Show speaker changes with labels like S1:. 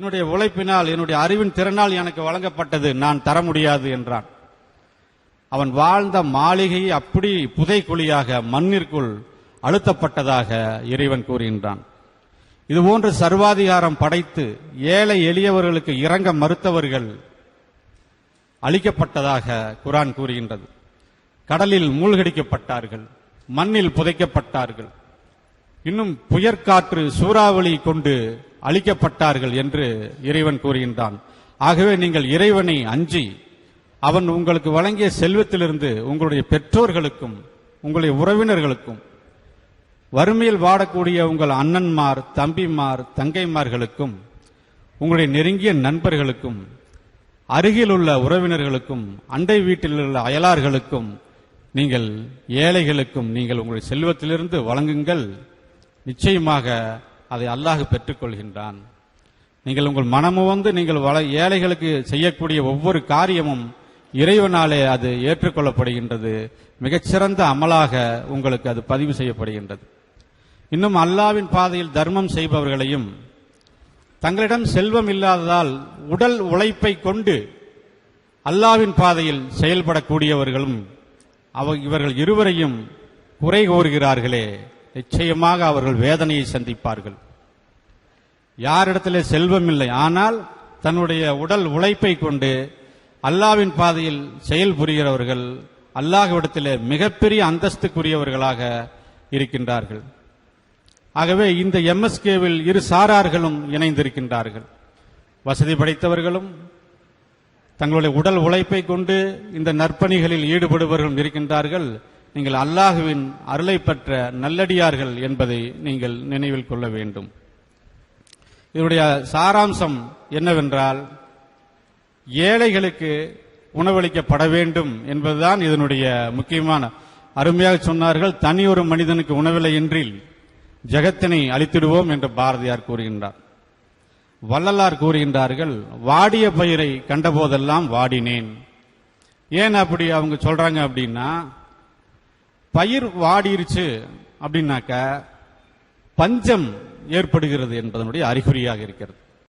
S1: என்னுடைய உழைப்பினால் என்னுடைய அறிவின் திறனால் எனக்கு வழங்கப்பட்டது. நான் தர முடியாது என்றான். அவன் வாழ்ந்த மாளிகை அப்படி புதைக்குழியாக மண்ணிற்குள் அழுத்தப்பட்டதாக இறைவன் கூறுகின்றான். இதுபோன்று சர்வாதிகாரம் படைத்து ஏழை எளியவர்களுக்கு இறங்க மறுத்தவர்கள் அழிக்கப்பட்டதாக குரான் கூறுகின்றது. கடலில் மூழ்கடிக்கப்பட்டார்கள் மண்ணில் புதைக்கப்பட்டார்கள். இன்னும் புயற்காற்று சூறாவளி கொண்டு அழிக்கப்பட்டார்கள் என்று இறைவன் கூறுகின்றான். ஆகவே நீங்கள் இறைவனை அஞ்சி அவன் உங்களுக்கு வழங்கிய செல்வத்திலிருந்து உங்களுடைய பெற்றோர்களுக்கும் உங்களுடைய உறவினர்களுக்கும் வறுமையில் வாடக்கூடிய உங்கள் அண்ணன்மார் தம்பிமார் தங்கைமார்களுக்கும் உங்களுடைய நெருங்கிய நண்பர்களுக்கும் அருகில் உள்ள உறவினர்களுக்கும் அண்டை வீட்டில் உள்ள அயலார்களுக்கும் நீங்கள் ஏழைகளுக்கும் நீங்கள் உங்களுடைய செல்வத்திலிருந்து வழங்குங்கள். நிச்சயமாக அதை அல்லாஹ் பெற்றுக்கொள்கின்றான். நீங்கள் உங்கள் மனமு வந்து நீங்கள் வள ஏழைகளுக்கு செய்யக்கூடிய ஒவ்வொரு காரியமும் இறைவனாலே அது ஏற்றுக்கொள்ளப்படுகின்றது. மிகச்சிறந்த அமலாக உங்களுக்கு அது பதிவு செய்யப்படுகின்றது. இன்னும் அல்லாவின் பாதையில் தர்மம் செய்பவர்களையும் தங்களிடம் செல்வம் இல்லாததால் உடல் உழைப்பை கொண்டு அல்லாவின் பாதையில் செயல்படக்கூடியவர்களும் அவ இவர்கள் இருவரையும் குறை கூறுகிறார்களே. நிச்சயமாக அவர்கள் வேதனையை சந்திப்பார்கள். யாரிடத்திலே செல்வம் இல்லை. ஆனால் தன்னுடைய உடல் உழைப்பை கொண்டு அல்லாவின் பாதையில் செயல்புரிகிறவர்கள் அல்லாஹ்விடத்தில் மிகப்பெரிய அந்தஸ்துக்குரியவர்களாக இருக்கின்றார்கள். ஆகவே இந்த எம்எஸ்கேவில் இரு சாரார்களும் இணைந்திருக்கின்றார்கள். வசதி படைத்தவர்களும் தங்களுடைய உடல் உழைப்பை கொண்டு இந்த நற்பணிகளில் ஈடுபடுபவர்களும் இருக்கின்றார்கள். நீங்கள் அல்லாஹுவின் அருளை பெற்ற நல்லடியார்கள் என்பதை நீங்கள் நினைவில் கொள்ள வேண்டும். இதனுடைய சாராம்சம் என்னவென்றால் ஏழைகளுக்கு உணவளிக்கப்பட வேண்டும் என்பதுதான் இதனுடைய முக்கியமான அருமையாக சொன்னார்கள் தனி ஒரு மனிதனுக்கு உணவில்லை என்றில் ஜெகத்தினை அழித்திடுவோம் என்று பாரதியார் கூறுகின்றார். வள்ளலார் கூறுகின்றார்கள் வாடிய பயிரை கண்டபோதெல்லாம் வாடினேன். ஏன் அப்படி அவங்க சொல்றாங்க அப்படின்னா பயிர் வாடிருச்சு அப்படின்னாக்க பஞ்சம் ஏற்படுகிறது என்பதனுடைய அறிகுறியாக இருக்கிறது.